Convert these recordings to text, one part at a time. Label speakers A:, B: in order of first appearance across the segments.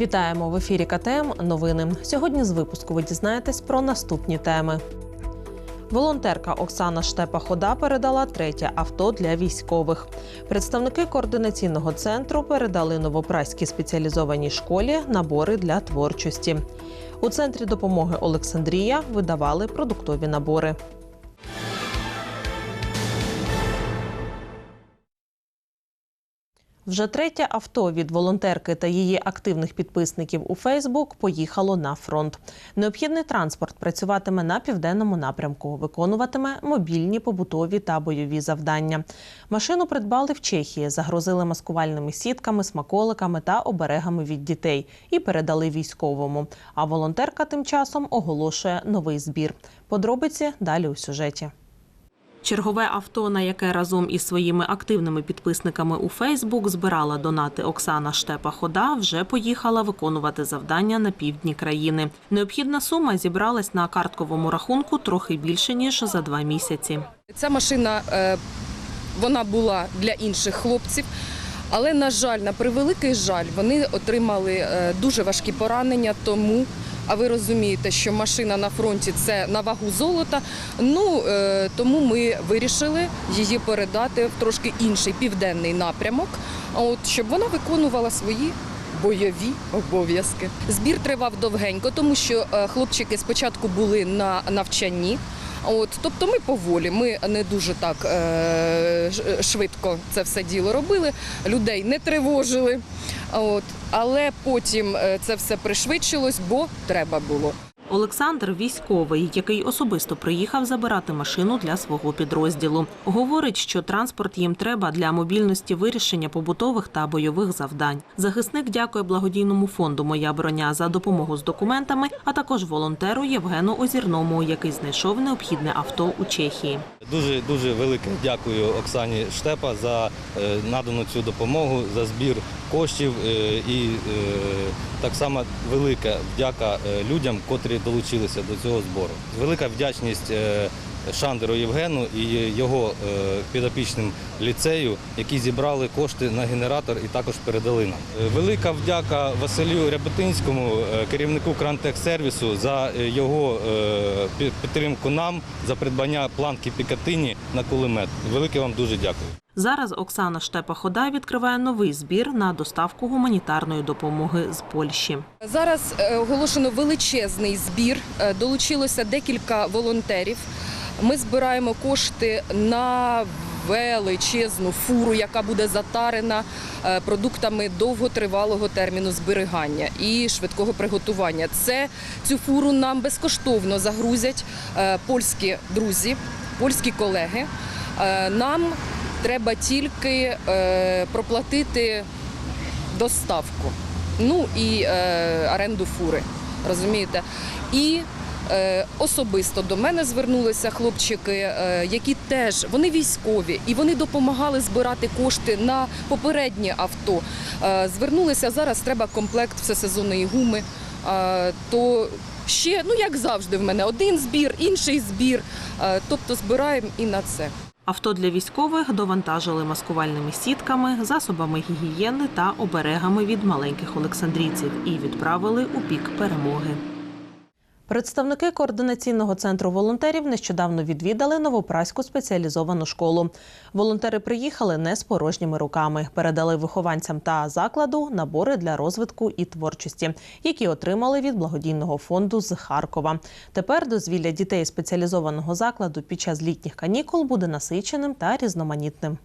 A: Вітаємо в ефірі КТМ. Новини. Сьогодні з випуску ви дізнаєтесь про наступні теми. Волонтерка Оксана Штепа Хода передала третє авто для військових. Представники координаційного центру передали новопраській спеціалізованій школі набори для творчості. У центрі допомоги Олександрія видавали продуктові набори. Вже третє авто від волонтерки та її активних підписників у Фейсбук поїхало на фронт. Необхідний транспорт працюватиме на південному напрямку, виконуватиме мобільні, побутові та бойові завдання. Машину придбали в Чехії, загрузили маскувальними сітками, смаколиками та оберегами від дітей і передали військовому. А волонтерка тим часом оголошує новий збір. Подробиці далі у сюжеті. Чергове авто, на яке разом із своїми активними підписниками у Фейсбук збирала донати Оксана Штепа Хода, вже поїхала виконувати завдання на півдні країни. Необхідна сума зібралась на картковому рахунку трохи більше ніж за два місяці.
B: Ця машина е, вона була для інших хлопців. Але, на жаль, на превеликий жаль, вони отримали е, дуже важкі поранення, тому, а ви розумієте, що машина на фронті це на вагу золота. Ну е, тому ми вирішили її передати в трошки інший південний напрямок, от щоб вона виконувала свої. Бойові обов'язки. Збір тривав довгенько, тому що е, хлопчики спочатку були на навчанні. От, тобто ми поволі, ми не дуже так е, швидко це все діло робили, людей не тривожили. От, але потім е, це все пришвидшилось, бо треба було.
A: Олександр військовий, який особисто приїхав забирати машину для свого підрозділу. Говорить, що транспорт їм треба для мобільності вирішення побутових та бойових завдань. Захисник дякує благодійному фонду Моя броня за допомогу з документами, а також волонтеру Євгену Озірному, який знайшов необхідне авто у Чехії.
C: Дуже дуже велике дякую Оксані Штепа за е, надану цю допомогу, за збір коштів е, і е, так само велика вдяка е, людям, котрі долучилися до цього збору. Велика вдячність Шандеру Євгену і його підопічним ліцею, які зібрали кошти на генератор і також передали нам. Велика вдяка Василю Ряботинському, е, керівнику Крантехсервісу, за його підтримку нам, за придбання планки Пікатині на кулемет. Велике вам дуже дякую.
A: Зараз Оксана Штепа Хода відкриває новий збір на доставку гуманітарної допомоги з Польщі.
B: Зараз е, оголошено величезний збір. Е, Долучилося декілька волонтерів. Ми збираємо кошти на величезну фуру, яка буде затарена е, продуктами довготривалого терміну зберігання і швидкого приготування. Це цю фуру нам безкоштовно загрузять польські друзі, польські колеги. Нам треба тільки е, проплатити доставку, ну і е, оренду фури. Розумієте? І е, особисто до мене звернулися хлопчики, е, які теж вони військові і вони допомагали збирати кошти на попереднє авто. Е, звернулися зараз. Треба комплект всесезонної гуми. Е, то ще, ну як завжди, в мене один збір, інший збір. Е, тобто збираємо і на це.
A: Авто для військових довантажили маскувальними сітками, засобами гігієни та оберегами від маленьких олександрійців і відправили у пік перемоги. Представники координаційного центру волонтерів нещодавно відвідали новопраську спеціалізовану школу. Волонтери приїхали не з порожніми руками, передали вихованцям та закладу набори для розвитку і творчості, які отримали від благодійного фонду з Харкова. Тепер дозвілля дітей спеціалізованого закладу під час літніх канікул буде насиченим та різноманітним.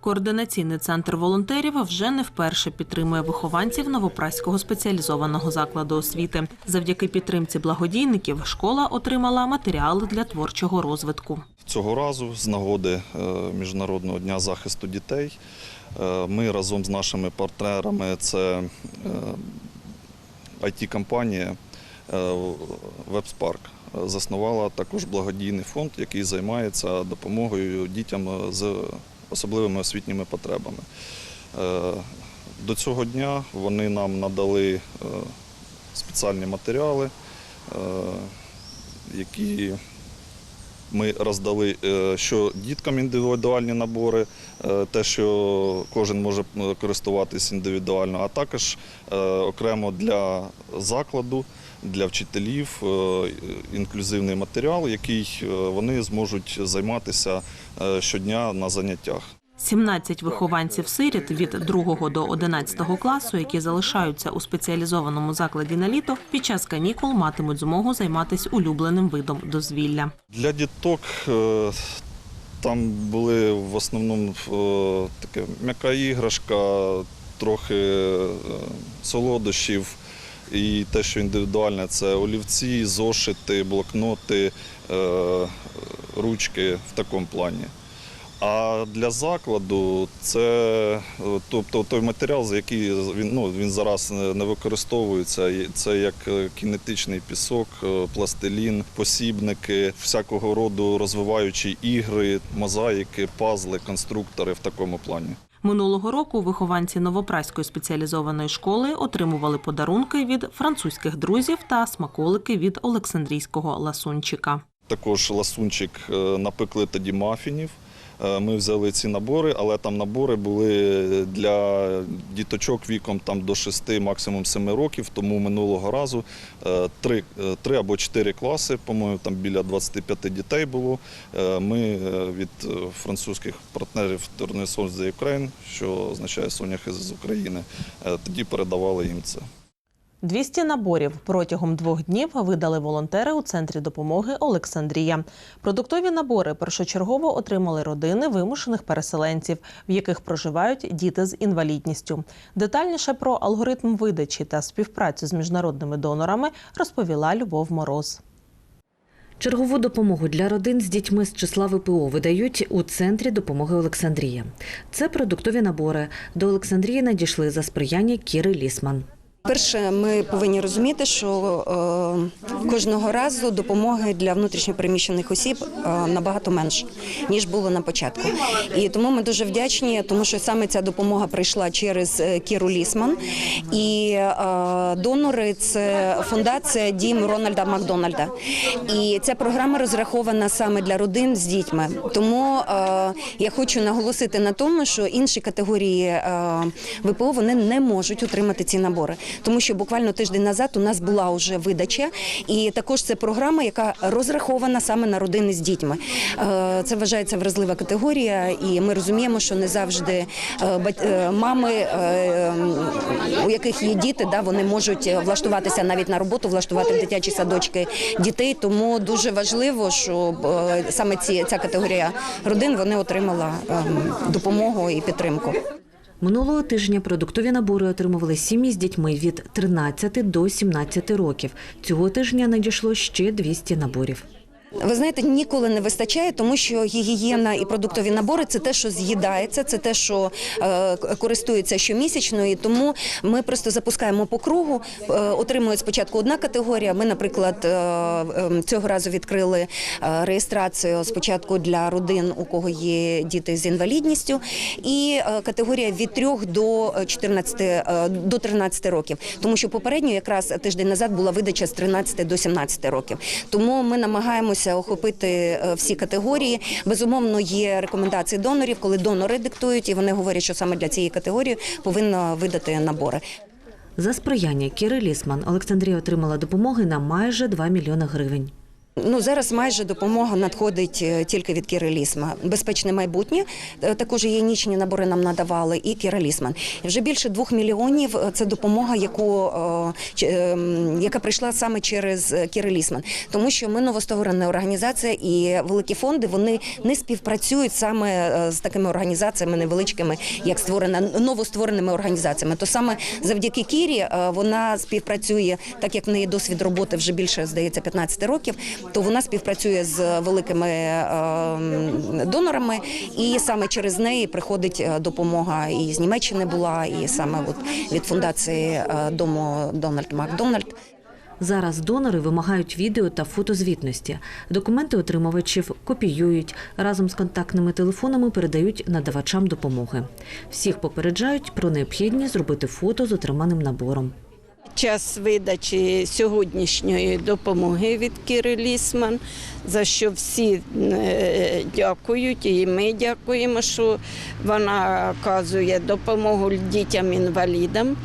A: Координаційний центр волонтерів вже не вперше підтримує вихованців новопраського спеціалізованого закладу освіти. Завдяки підтримці благодійників школа отримала матеріали для творчого розвитку.
D: Цього разу з нагоди е, Міжнародного дня захисту дітей е, ми разом з нашими партнерами, це IT-компанія Вебспарк, заснувала також благодійний фонд, який займається допомогою дітям з особливими освітніми потребами. Е, До цього дня вони нам надали е, спеціальні матеріали, е, які Ми роздали що діткам індивідуальні набори, те, що кожен може користуватись індивідуально, а також окремо для закладу, для вчителів е, інклюзивний матеріал, який е, вони зможуть займатися е, щодня на заняттях.
A: 17 вихованців сиріт від 2 до 11 класу, які залишаються у спеціалізованому закладі на літо, під час канікул матимуть змогу займатися улюбленим видом дозвілля.
D: Для діток там були в основному таке м'яка іграшка, трохи солодощів. І те, що індивідуальне, це олівці, зошити, блокноти, е, ручки в такому плані. А для закладу це е, тобто той матеріал, за який він, ну, він зараз не використовується. Це як е, кінетичний пісок, пластилін, посібники, всякого роду розвиваючі ігри, мозаїки, пазли, конструктори в такому плані.
A: Минулого року вихованці Новопраської спеціалізованої школи отримували подарунки від французьких друзів та смаколики від Олександрійського ласунчика.
D: Також ласунчик е, напекли тоді мафінів. Е, Ми взяли ці набори, але там набори були для діточок віком там до 6, максимум 7 років. Тому минулого разу е, три, е, три або чотири класи, по-моєму, там біля 25 дітей було. Ми від французьких партнерів Tournesol de Ukraine, що означає соняхи з України, тоді передавали їм це.
A: 200 наборів протягом двох днів видали волонтери у центрі допомоги Олександрія. Продуктові набори першочергово отримали родини вимушених переселенців, в яких проживають діти з інвалідністю. Детальніше про алгоритм видачі та співпрацю з міжнародними донорами розповіла Любов Мороз.
E: Чергову допомогу для родин з дітьми з числа ВПО видають у центрі допомоги Олександрія. Це продуктові набори. До Олександрії надійшли за сприяння Кіри Лісман.
F: Перше, ми повинні розуміти, що е, кожного разу допомоги для внутрішньопереміщених осіб е, набагато менше ніж було на початку. І тому ми дуже вдячні, тому що саме ця допомога прийшла через е, Кіру Лісман. І донори це фундація Дім Рональда Макдональда. І ця програма розрахована саме для родин з дітьми. Тому я хочу наголосити на тому, що інші категорії ВПО вони не можуть отримати ці набори, тому що буквально тиждень назад у нас була вже видача, і також це програма, яка розрахована саме на родини з дітьми. Е, Це вважається вразлива категорія, і ми розуміємо, що не завжди е, е, мами, у яких є діти, вони можуть влаштуватися навіть на роботу, влаштувати в дитячі садочки дітей. Тому дуже важливо, щоб саме ці ця категорія родин вони отримала ем, допомогу і підтримку.
E: Минулого тижня продуктові набори отримували сім'ї з дітьми від 13 до 17 років. Цього тижня надійшло ще 200 наборів.
F: Ви знаєте, ніколи не вистачає, тому що гігієна і продуктові набори це те, що з'їдається, це те, що е, користується щомісячно. І тому ми просто запускаємо по кругу. Е, отримує спочатку одна категорія. Ми, наприклад, е, е, цього разу відкрили е, реєстрацію спочатку для родин, у кого є діти з інвалідністю, і категорія від 3 до 14, е, до 13 років. Тому що попередньо, якраз тиждень назад, була видача з 13 до 17 років. Тому ми намагаємося охопити е, всі категорії. Безумовно, є рекомендації донорів, коли донори диктують, і вони говорять, що саме для цієї категорії повинно видати набори.
E: За сприяння Кіри Лісман Олександрія отримала допомоги на майже 2 мільйони гривень.
F: Ну зараз майже допомога надходить е, тільки від Кіри Лісма. Безпечне майбутнє е, також гігієнічні набори нам надавали, і Кіра Лісман. Вже більше двох мільйонів е, це допомога, яку е, ч- е, м, яка прийшла саме через е, Кіри Лісман, тому що ми новостворена організація, і великі фонди вони не співпрацюють саме з такими організаціями невеличкими, як створена новоствореними організаціями. То саме завдяки Кірі вона співпрацює, так як в неї досвід роботи вже більше здається 15 років то вона співпрацює з великими е, донорами, і саме через неї приходить е, допомога і з Німеччини була, і саме от від фундації е, дому Дональд Макдональд.
E: Зараз донори вимагають відео та фотозвітності. Документи отримувачів копіюють, разом з контактними телефонами передають надавачам допомоги. Всіх попереджають про необхідність зробити фото з отриманим набором.
G: Час видачі сьогоднішньої допомоги від Кіри Лісман, за що всі е, дякують, і ми дякуємо, що вона оказує допомогу дітям-інвалідам.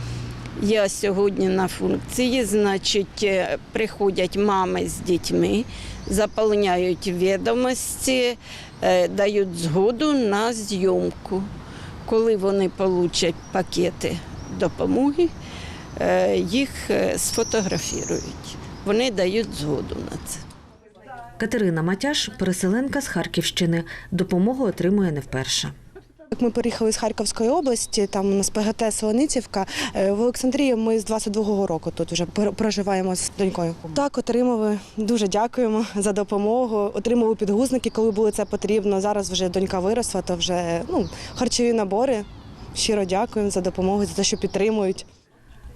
G: Я сьогодні на функції, значить, е, приходять мами з дітьми, заповняють відомості, е, дають згоду на зйомку. Коли вони получать пакети допомоги, їх е, сфотографірують. Вони дають згоду на це.
E: Катерина Матяш, переселенка з Харківщини, допомогу отримує не вперше.
H: Як Ми переїхали з Харківської області, там у нас ПГТ Солоницівка. Е, В Олександрії ми з 22-го року тут вже проживаємо з донькою. Так, отримали. Дуже дякуємо за допомогу. Отримали підгузники, коли було це потрібно. Зараз вже донька виросла, то вже ну, харчові набори. Щиро дякуємо за допомогу, за те, що підтримують.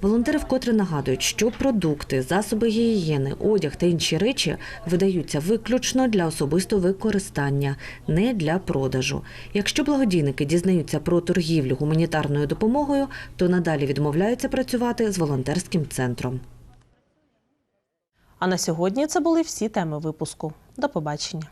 E: Волонтери вкотре нагадують, що продукти, засоби гігієни, одяг та інші речі видаються виключно для особистого використання, не для продажу. Якщо благодійники дізнаються про торгівлю гуманітарною допомогою, то надалі відмовляються працювати з волонтерським центром.
A: А на сьогодні це були всі теми випуску. До побачення.